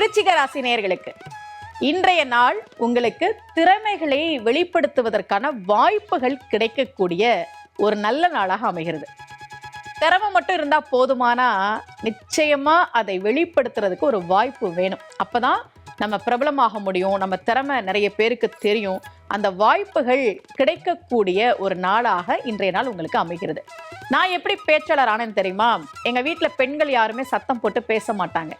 விருச்சிக ராசி நேர்களுக்கு இன்றைய நாள் உங்களுக்கு திறமைகளை வெளிப்படுத்துவதற்கான வாய்ப்புகள் கிடைக்கக்கூடிய ஒரு நல்ல நாளாக அமைகிறது. திறமை மட்டும் இருந்தால் போதுமானா நிச்சயமா அதை வெளிப்படுத்துறதுக்கு ஒரு வாய்ப்பு வேணும். அப்பதான் நம்ம பிரபலமாக முடியும் நம்ம திறமை நிறைய பேருக்கு தெரியும். அந்த வாய்ப்புகள் கிடைக்கக்கூடிய ஒரு நாளாக இன்றைய நாள் உங்களுக்கு அமைகிறது. நான் எப்படி பேச்சாளர் ஆனேன்னு தெரியுமா? எங்க வீட்டில் பெண்கள் யாருமே சத்தம் போட்டு பேச மாட்டாங்க.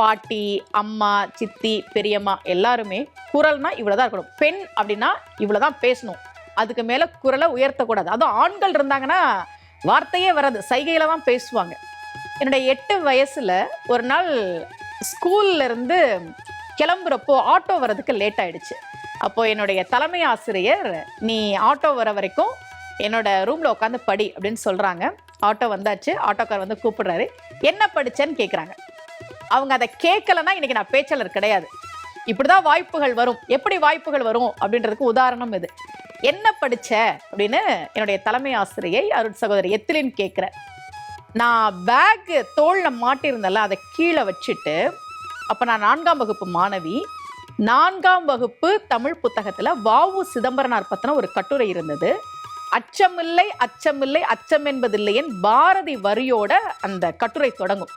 பாட்டி அம்மா சித்தி பெரியம்மா எல்லாருமே குரல்னா இவ்வளோதான் இருக்கணும். பெண் அப்படின்னா இவ்வளோதான் பேசணும். அதுக்கு மேலே குரலை உயர்த்தக்கூடாது. அதுவும் ஆண்கள் இருந்தாங்கன்னா வார்த்தையே வராது. சைகையில் தான் பேசுவாங்க. என்னுடைய எட்டு வயசில் ஒரு நாள் ஸ்கூல்லேருந்து கிளம்புறப்போ ஆட்டோ வர்றதுக்கு லேட் ஆகிடுச்சு அப்போது என்னுடைய தலைமை ஆசிரியர் நீ ஆட்டோ வர வரைக்கும் என்னோட ரூமில் உட்காந்து படி அப்படின்னு சொல்கிறாங்க ஆட்டோ வந்தாச்சு. ஆட்டோக்கார் வந்து கூப்பிடுறாரு. என்ன படிச்சேன்னு கேட்குறாங்க அவங்க அதை கேட்கலன்னா இன்னைக்கு நான் பேச்சாளர் கிடையாது. இப்படிதான் வாய்ப்புகள் வரும். எப்படி வாய்ப்புகள் வரும் அப்படின்றதுக்கு உதாரணம் இது. என்ன படிச்ச அப்படின்னு என்னுடைய தலைமை ஆசிரியை அருட் சகோதரி எத்திலின்னு கேட்குறேன் நான் பேக்கு தோளில் மாட்டியிருந்தேன்ல அதை கீழே வச்சுட்டு அப்போ நான் நான்காம் வகுப்பு மாணவி. நான்காம் வகுப்பு தமிழ் புத்தகத்தில் வாவு சிதம்பரனார் பற்றின ஒரு கட்டுரை இருந்தது. அச்சமில்லை அச்சமில்லை அச்சம் என்பதில்லையின் பாரதி வரியோட அந்த கட்டுரை தொடங்கும்.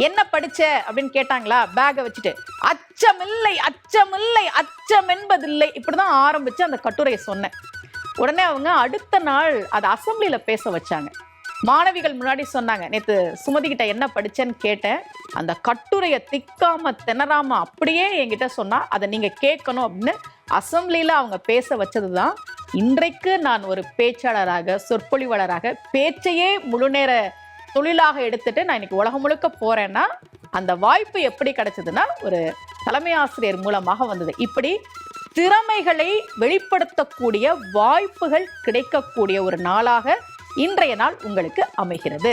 என்ன படிச்ச அப்படின்னு கேட்டாங்களா? பேகை வச்சுட்டு அச்சமில்லை அச்சமில்லை அச்சம் என்பதில்லை இப்படிதான் ஆரம்பிச்சு அந்த கட்டுரையை சொன்னேன். உடனே அவங்க அடுத்த நாள் அதை அசெம்பிளியில பேச வச்சாங்க. மாணவிகள் முன்னாடி சொன்னாங்க நேத்து சுமதி கிட்ட என்ன படிச்சேன்னு கேட்டேன். அந்த கட்டுரையை திக்காம திணறாம அப்படியே என்கிட்ட சொன்னா அதை நீங்க கேட்கணும் அப்படின்னு அசெம்பிளியில அவங்க பேச வச்சதுதான். இன்றைக்கு நான் ஒரு பேச்சாளராக சொற்பொழிவாளராக பேச்சையே முழுநேர தொழிலாக எடுத்துட்டு நான் இன்னைக்கு உலகம் முழுக்க போறேன்னா அந்த வாய்ப்பு எப்படி கிடைச்சதுன்னா ஒரு தலைமை ஆசிரியர் மூலமாக வந்தது. இப்படி திறமைகளை வெளிப்படுத்தக்கூடிய வாய்ப்புகள் கிடைக்கக்கூடிய ஒரு நாளாக இன்றைய நாள் உங்களுக்கு அமைகிறது.